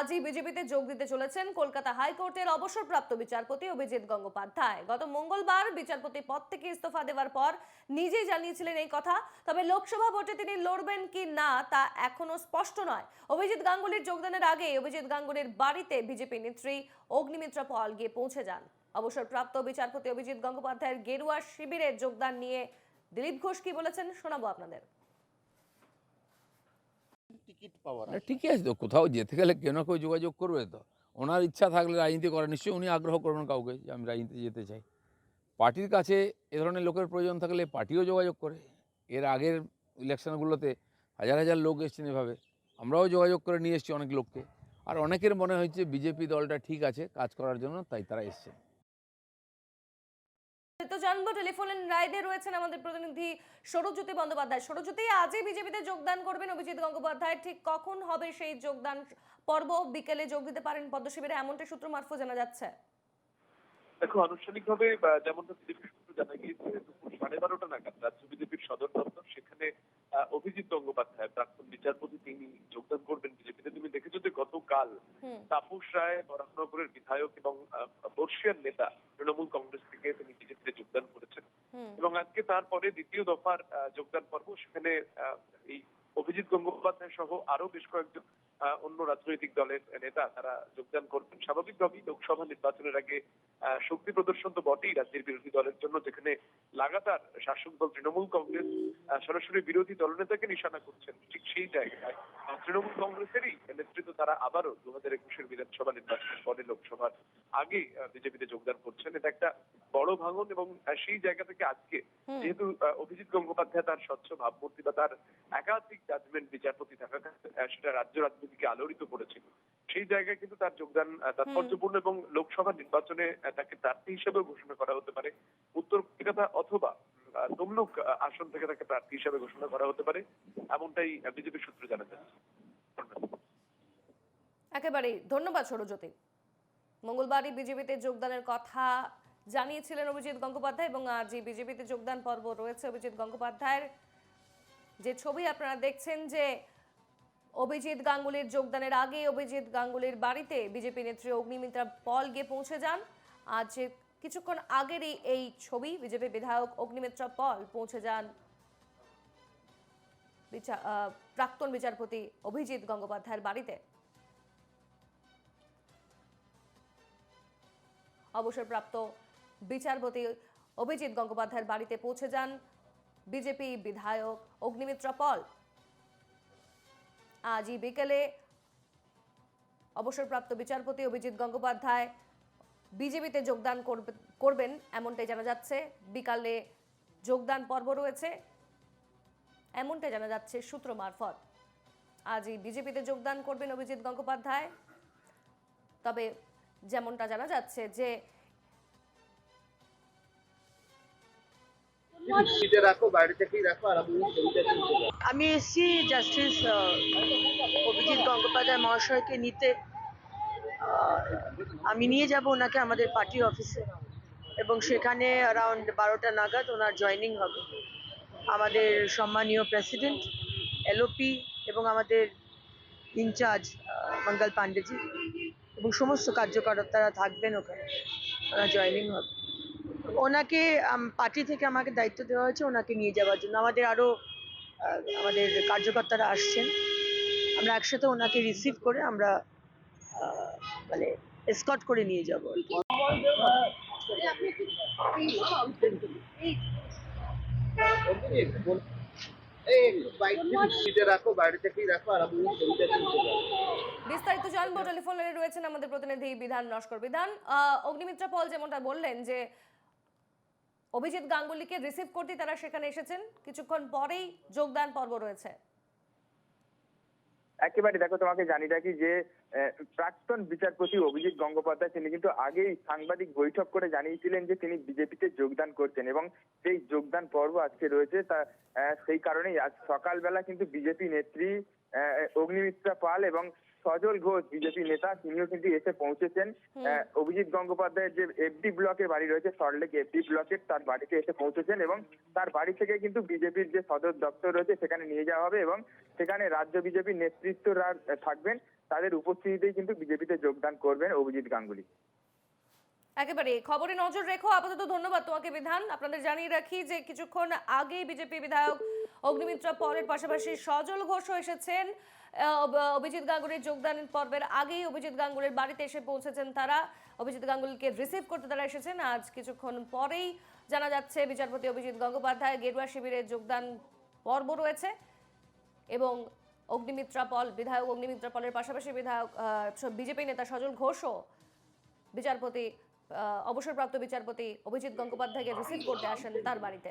আজই বিজেপিতে যোগ দিতে চলেছেন কলকাতা হাইকোর্টের অবসরপ্রাপ্ত বিচারপতি অভিজিৎ গঙ্গোপাধ্যায়। গত মঙ্গলবার বিচারপতি পদ থেকে ইস্তফা দেওয়ার পর নিজেই জানিয়েছিলেন এই কথা, তবে লোকসভা ভোটে তিনি লড়বেন কি না তা এখনও স্পষ্ট নয়। অভিজিৎ গাঙ্গুলির যোগদানের আগে অভিজিৎ গাঙ্গুলির বাড়িতে বিজেপি নেত্রী অগ্নিমিত্রা পল গিয়ে পৌঁছে যান। অবসরপ্রাপ্ত বিচারপতি অভিজিৎ গঙ্গোপাধ্যায়ের গেরুয়া শিবিরে যোগদান নিয়ে দিলীপ ঘোষ কি বলেছেন শোনাবো আপনাদের। পাওয়ার ঠিকই আছে তো কোথাও যেতে গেলে কেউ না কেউ যোগাযোগ করবে তো? ওনার ইচ্ছা থাকলে রাজনীতি করার নিশ্চয়ই উনি আগ্রহ করবেন কাউকে যে আমি রাজনীতি যেতে চাই। পার্টির কাছে এ ধরনের লোকের প্রয়োজন থাকলে পার্টিও যোগাযোগ করে। এর আগের ইলেকশনগুলোতে হাজার হাজার লোক এসছেন এভাবে। আমরাও যোগাযোগ করে নিয়ে এসেছি অনেক লোককে। আর অনেকের মনে হয়েছে বিজেপি দলটা ঠিক আছে কাজ করার জন্য তাই তারা এসছে তো জানব টেলিফোন রাইডে রয়েছেন আমাদের প্রতিনিধি সৌরজ্যোতি বন্দ্যোপাধ্যায়। সৌরজ্যোতি আজই বিজেপিতে যোগদান করবেন অভিজিৎ গঙ্গোপাধ্যায়। ঠিক কখন হবে সেই যোগদান পর্ব? বিকেলে যোগ দিতে পারেন পদ্মশিবিরে। এমনটা সূত্র মারফত জানা যাচ্ছে। দেখো আনুষ্ঠানিকভাবে যেমনটা বিজেপি সূত্র জানা গিয়েছে দুপুর সাড়ে বারোটা নাগাদ রাজ্য বিজেপির সদর দপ্তর সেখানে অভিজিৎ গঙ্গোপাধ্যায় প্রাক্তন বিচারপতি তিনি যোগদান করবেন বিজেপিতে। তুমি দেখেছ যে গতকাল তাপস রায় বরাহনগরের বিধায়ক এবং আহ, বর্ষিয়ান নেতা তৃণমূল কংগ্রেস থেকে তিনি বিজেপিতে যোগদান করেছেন হুম এবং আজকে তারপরে দ্বিতীয় দফার যোগদান পর্ব, সেখানে এই অভিজিৎ গঙ্গোপাধ্যায় সহ আরও বেশ কয়েকজন অন্য রাজনৈতিক দলের নেতা তারা যোগদান করবেন। স্বাভাবিকভাবেই লোকসভা নির্বাচনের আগে শক্তি প্রদর্শন তো বটেই রাজ্যের বিরোধী দলের জন্য, যেখানে লাগাতার শাসক দল তৃণমূল কংগ্রেস সরাসরি বিরোধী দলনেতাকে নিশানা করছেন। ঠিক সেই জায়গায় তৃণমূল কংগ্রেসেরই নেতৃত্ব তারা আবারও দু হাজার একুশের বিধানসভা নির্বাচনের পরে লোকসভার আগে বিজেপিতে যোগদান করছেন। এটা একটা বড় ভাঙন এবং সেই জায়গা থেকে আজকে যেহেতু অভিজিৎ গঙ্গোপাধ্যায় তার স্বচ্ছ ভাবমূর্তি বা তার একাধিক জাজমেন্ট বিচারপতি থাকা সেটা রাজ্য রাজনীতিকে আলোড়িত করেছিল। সেই জায়গায় কিন্তু তার যোগদান তাৎপর্যপূর্ণ এবং লোকসভা নির্বাচনে তাকে প্রার্থী হিসেবে ঘোষণা করা হতে পারে। উত্তর কলকাতা অথবা তমলুক আসন থেকে তাকে প্রার্থী হিসেবে ঘোষণা করা হতে পারে। এমনটাই বিজেপি সূত্র জানা যাচ্ছে। একেবারেই। ধন্যবাদ সৌরজ্যোতি মঙ্গলবারই বিজেপিতে যোগদানের কথা জানিয়েছিলেন অভিজিৎ গঙ্গোপাধ্যায় এবং এই বিজেপিতে যোগদান পর্ব রয়েছে অভিজিৎ গঙ্গোপাধ্যায়ের। যে ছবি আপনারা দেখছেন যে অভিজিৎ গাঙ্গুলির যোগদানের আগে অভিজিৎ গাঙ্গুলির বাড়িতে বিজেপি নেত্রী অগ্নিমিত্রা পল গিয়ে পৌঁছে যান। আজ কিছুক্ষণ আগেরই এই ছবি বিজেপি বিধায়ক অগ্নিমিত্রা পল পৌঁছে যান। প্রাক্তন বিচারপতি অভিজিৎ গঙ্গোপাধ্যায়ের বাড়িতে। অবসরপ্রাপ্ত বিচারপতি অভিজিৎ গঙ্গোপাধ্যায়ের বাড়িতে পৌঁছে যান বিজেপি বিধায়ক অগ্নিমিত্রা পল। আজই বিকেলে অবসরপ্রাপ্ত বিচারপতি অভিজিৎ গঙ্গোপাধ্যায় বিজেপিতে যোগদান করবে- করবেন এমনটাই জানা যাচ্ছে। বিকালে যোগদান পর্ব রয়েছে, এমনটাই জানা যাচ্ছে সূত্র মারফত। আজই বিজেপিতে যোগদান করবেন অভিজিৎ গঙ্গোপাধ্যায়। তবে যেমনটা জানা যাচ্ছে যে আমি এসেছি জাস্টিস অভিজিৎ গঙ্গোপাধ্যায় মহাশয়কে নিতে। আমি নিয়ে যাব ওনাকে আমাদের পার্টি অফিসে। এবং সেখানে অ্যারাউন্ড বারোটা নাগাদ ওনার জয়নিং হবে। আমাদের সম্মানীয় প্রেসিডেন্ট এলওপি এবং আমাদের ইনচার্জ মঙ্গল পান্ডেজি এবং সমস্ত কার্যকর্তারা থাকবেন ওখানে। ওনার জয়নিং হবে। ওনাকে পার্টি থেকে আমাকে দায়িত্ব দেওয়া হয়েছে ওনাকে নিয়ে যাওয়ার জন্য। আমাদের আরও আমাদের কার্যকর্তারা আসছেন। আমরা একসাথে ওনাকে রিসিভ করে আমরা মানে এসকট করে নিয়ে যাব। বিস্তারিত রয়েছেন আমাদের প্রতিনিধি বিধান নস্কর। বিধান অগ্নিমিত্রা পল যেমনটা বললেন যে অভিজিৎ গাঙ্গুলিকে রিসিভ করতে তারা সেখানে এসেছেন। কিছুক্ষণ পরেই যোগদান পর্ব রয়েছে। একেবারে দেখো, তোমাকে জানি রাখি যে প্রাক্তন বিচারপতি অভিজিৎ গঙ্গোপাধ্যায়, তিনি কিন্তু আগেই সাংবাদিক বৈঠক করে জানিয়েছিলেন যে তিনি বিজেপিতে যোগদান করছেন এবং সেই যোগদান পর্ব আজকে রয়েছে। তা সেই কারণেই আজ সকালবেলা কিন্তু বিজেপি নেত্রী অগ্নিমিত্রা পাল এবং সজল ঘোষ বিজেপি নেতা তিনিও কিন্তু এসে পৌঁছেছেন। অভিজিৎ গঙ্গোপাধ্যায়ের যে এফডি ব্লকে বাড়ি রয়েছে সল্টলেক এফডি ব্লকের তার বাড়িতে এসে পৌঁছেছেন এবং তার বাড়ি থেকে কিন্তু বিজেপির যে সদর দপ্তর রয়েছে সেখানে নিয়ে যাওয়া হবে এবং সেখানে রাজ্য বিজেপির নেতৃত্বরা থাকবেন। তাদের উপস্থিতিতেই কিন্তু বিজেপিতে যোগদান করবেন অভিজিৎ গাঙ্গুলি। একেবারে খবরে নজর রেখো। আপাতত ধন্যবাদ তোমাকে বিধান। আপনাদের জানিয়ে রাখি যে কিছুক্ষণ আগেই বিজেপি বিধায়ক অগ্নিমিত্রা পলের পাশাপাশি সজল ঘোষও এসেছেন। অভিজিৎ গাঙ্গুলির যোগদান পর্বের আগেই অভিজিৎ গাঙ্গুলির বাড়িতে এসে পৌঁছেছেন তারা। অভিজিৎ গাঙ্গুলিকে রিসিভ করতে তারা এসেছেন। আজ কিছুক্ষণ পরেই জানা যাচ্ছে বিচারপতি অভিজিৎ গঙ্গোপাধ্যায় গেরুয়া শিবিরে যোগদান পর্ব রয়েছে এবং অগ্নিমিত্রা পল, বিধায়ক অগ্নিমিত্রা পলের পাশাপাশি বিধায়ক বিজেপি নেতা সজল ঘোষও বিচারপতি অবসরপ্রাপ্ত বিচারপতি অভিজিৎ গঙ্গোপাধ্যায়কে রিসিভ করতে আসেন তার বাড়িতে।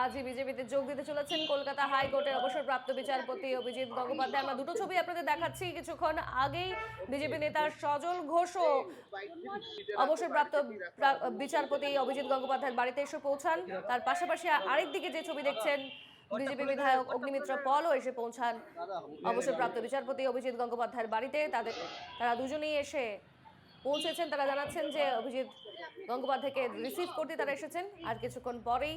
আজই বিজেপিতে যোগ দিতে চলেছেন কলকাতা হাইকোর্টের অবসরপ্রাপ্ত বিচারপতি অভিজিৎ গঙ্গোপাধ্যায়। আমরা দুটো ছবি আপনাদের দেখাচ্ছি কিছুক্ষণ আগেই। বিজেপি নেতা সজল ঘোষও অবসরপ্রাপ্ত বিচারপতি অভিজিৎ গঙ্গোপাধ্যায়ের বাড়িতে এসে পৌঁছান। তার পাশাপাশি আরেকদিকে যে ছবি দেখছেন বিজেপি বিধায়ক অগ্নিমিত্র পলও এসে পৌঁছান অবসরপ্রাপ্ত বিচারপতি অভিজিৎ গঙ্গোপাধ্যায়ের বাড়িতে। তাদের তারা দুজনেই এসে পৌঁছেছেন। তারা জানাচ্ছেন যে অভিজিৎ গঙ্গোপাধ্যায়কে রিসিভ করতে তারা এসেছেন। আর কিছুক্ষণ পরেই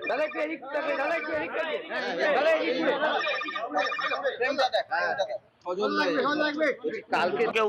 বাইরে থেকেই রাখো আর আপনি জমিতে চলে যান। কালকে কেউ